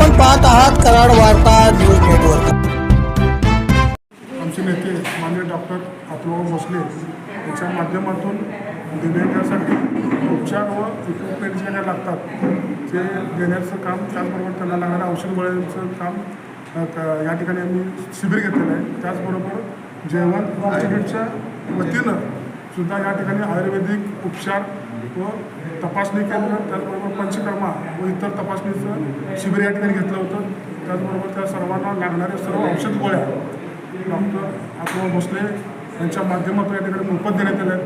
आपण पाहत आहात कराड वार्ता न्यूज नेटवर्क. आमचे नेते माननीय डॉक्टर अतुलभाऊ भोसले याच्या माध्यमातून दिव्यांगासाठी उपचार व इक्विपमेंट जे काय लागतात ते देण्याचं काम त्याचबरोबर त्यांना लागणाऱ्या औषध गोळ्यांचं काम या ठिकाणी आम्ही शिबिर घेतलेलं आहे. त्याचबरोबर जेवण इन्स्टिट्यूटच्या वतीनं सुद्धा या ठिकाणी आयुर्वेदिक उपचार व तपासणी केंद्र त्याचबरोबर पंचकर्मा व इतर तपासणीचं शिबिर या ठिकाणी घेतलं होतं. त्याचबरोबर त्या सर्वांना लागणाऱ्या सर्व औषध गोळ्या डॉक्टर आत्मा भोसले यांच्या माध्यमातून या ठिकाणी मोफत देण्यात आल्या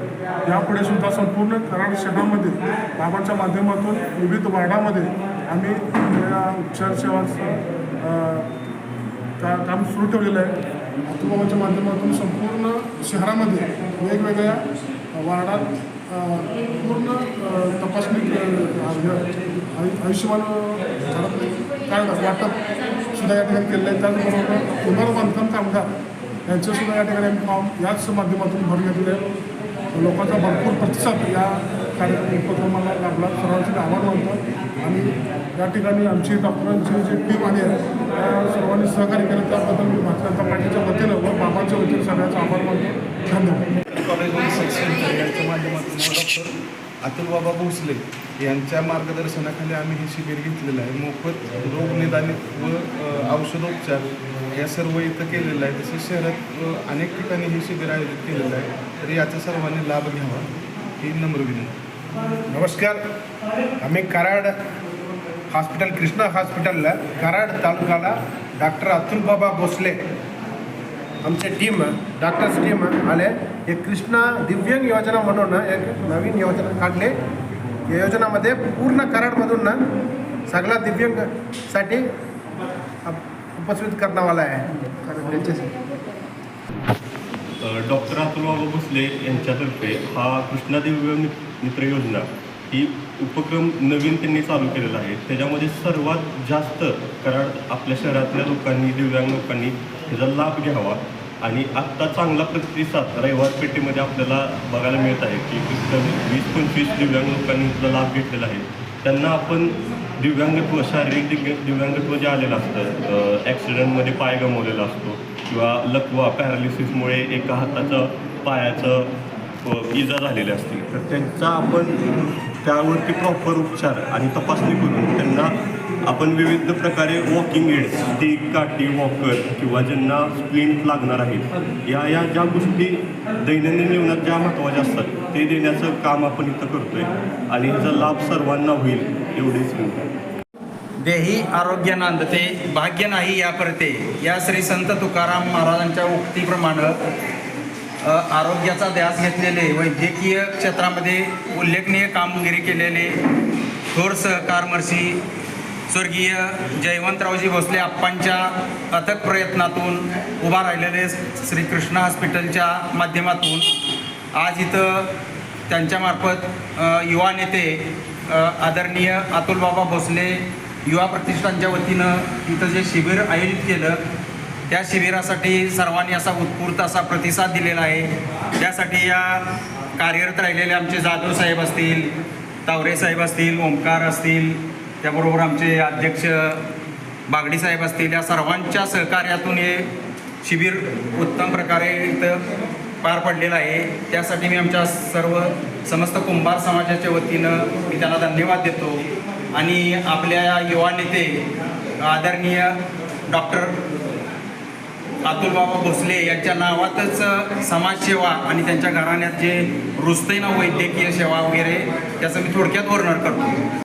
यापुढे सुद्धा संपूर्ण कराड शहरामध्ये बाबांच्या माध्यमातून विविध वार्डामध्ये आम्ही या उपचार सेवांचं का काम सुरू ठेवलेलं आहे. अतुबाबाच्या माध्यमातून संपूर्ण शहरामध्ये वेगवेगळ्या वार्डात पूर्ण तपासणी आयु- आयुष्यमान भारत कार्ड वाटप सुद्धा या ठिकाणी केलेलं आहे. त्याचबरोबर पुनर्बांधकाम कामगार यांचंसुद्धा या ठिकाणी आम्ही फॉर्म याच माध्यमातून भर घेतलेलं आहे. लोकांचा भरपूर प्रतिसाद या कार्यक्रम उपक्रमाला लाभला. सर्वांचे आव्हान होतं आणि या ठिकाणी आमची डॉक्टरांची जी टीम आली आहे त्या सर्वांनी सहकार्य केलं. त्याबद्दल मी भारतीय जनता पार्टीच्या वतीनं व बाबांच्या वतीनं सगळ्याचा आभार मानतो. धन्यवाद. कॉलेजमध्ये शिक्षण याच्या माध्यमातून डॉक्टर अतुलबाबा भोसले यांच्या मार्गदर्शनाखाली आम्ही हे शिबिर घेतलेलं आहे. मोफत रोग निदान व औषधोपचार या सर्व इथं केलेलं आहे. तसेच शहरात अनेक ठिकाणी हे शिबिर आयोजित केलेलं आहे. तर याचा सर्वांनी लाभ घ्यावा ही नम्र विनंती. नमस्कार. आम्ही कराड हॉस्पिटल कृष्णा हॉस्पिटलला कराड तालुक्याला डॉक्टर अतुलबाबा भोसले आमचे टीम डॉक्टर्स टीम आले. एक कृष्णा दिव्यांग योजना म्हणून एक नवीन योजना काढले. या योजनामध्ये पूर्ण कराडमधून ना सगळा दिव्यांगसाठी उपस्थित करण्यावाला आहे. डॉक्टर अतुलबाबा भोसले यांच्यातर्फे हा कृष्णा दिव्यांग मित्र योजना ही उपक्रम नवीन त्यांनी चालू केलेला आहे. त्याच्यामध्ये सर्वात जास्त कराड आपल्या शहरातल्या लोकांनी दिव्यांग लोकांनी त्याचा लाभ घ्यावा. आणि आत्ता चांगला प्रतिसाद रविवार पेठेमध्ये आपल्याला बघायला मिळत आहे की वीस पंचवीस दिव्यांग लोकांनी त्याचा लाभ घेतलेला आहे. त्यांना आपण दिव्यांगत्व शारीरिक दिव्य दिव्यांगत्व जे आलेलं असतं ॲक्सिडेंटमध्ये पाय गमावलेला असतो किंवा लकवा पॅरालिसिसमुळे एका हाताचं पायाचं इजा झालेली असते. तर त्यांचा आपण त्यावरती प्रॉपर उपचार आणि तपासणी करून त्यांना आपण विविध प्रकारे वॉकिंग एड्स स्टिक काठी वॉकर किंवा ज्यांना स्प्लिंट लागणार आहेत या या ज्या गोष्टी दैनंदिन जीवनात ज्या महत्त्वाच्या असतात ते देण्याचं काम आपण इथं करतोय. आणि ह्याचा लाभ सर्वांना होईल एवढेच विनंती देही आरोग्य नांदते भाग्य नाही या परते या श्री संत तुकाराम महाराजांच्या उक्तीप्रमाणे आरोग्याचा ध्यास घेतलेले वैद्यकीय क्षेत्रामध्ये उल्लेखनीय कामगिरी केलेले थोर सहकारमर्शी स्वर्गीय जयवंतरावजी भोसले आप्पांच्या अथक प्रयत्नातून उभा राहिलेले श्रीकृष्ण हॉस्पिटलच्या माध्यमातून आज इथं त्यांच्यामार्फत युवा नेते आदरणीय अतुलबाबा भोसले युवा प्रतिष्ठानच्या वतीनं इथं जे शिबिर आयोजित केलं त्या शिबिरासाठी सर्वांनी असा उत्स्फूर्त असा प्रतिसाद दिलेला आहे. त्यासाठी या कार्यरत राहिलेले आमचे जाधव साहेब असतील तावरे साहेब असतील ओंकार असतील त्याबरोबर आमचे अध्यक्ष बागडी साहेब असतील या सर्वांच्या सहकार्यातून हे शिबिर उत्तम प्रकारे इथं पार पडलेलं आहे. त्यासाठी मी आमच्या सर्व समस्त कुंभार समाजाच्या वतीनं मी त्यांना धन्यवाद देतो. आणि आपल्या युवा नेते आदरणीय डॉक्टर अतुलबाबा भोसले यांच्या नावातच समाजसेवा आणि त्यांच्या घराण्यात जे रुजते ना वैद्यकीय सेवा वगैरे त्याचं मी थोडक्यात वर्णन करतो.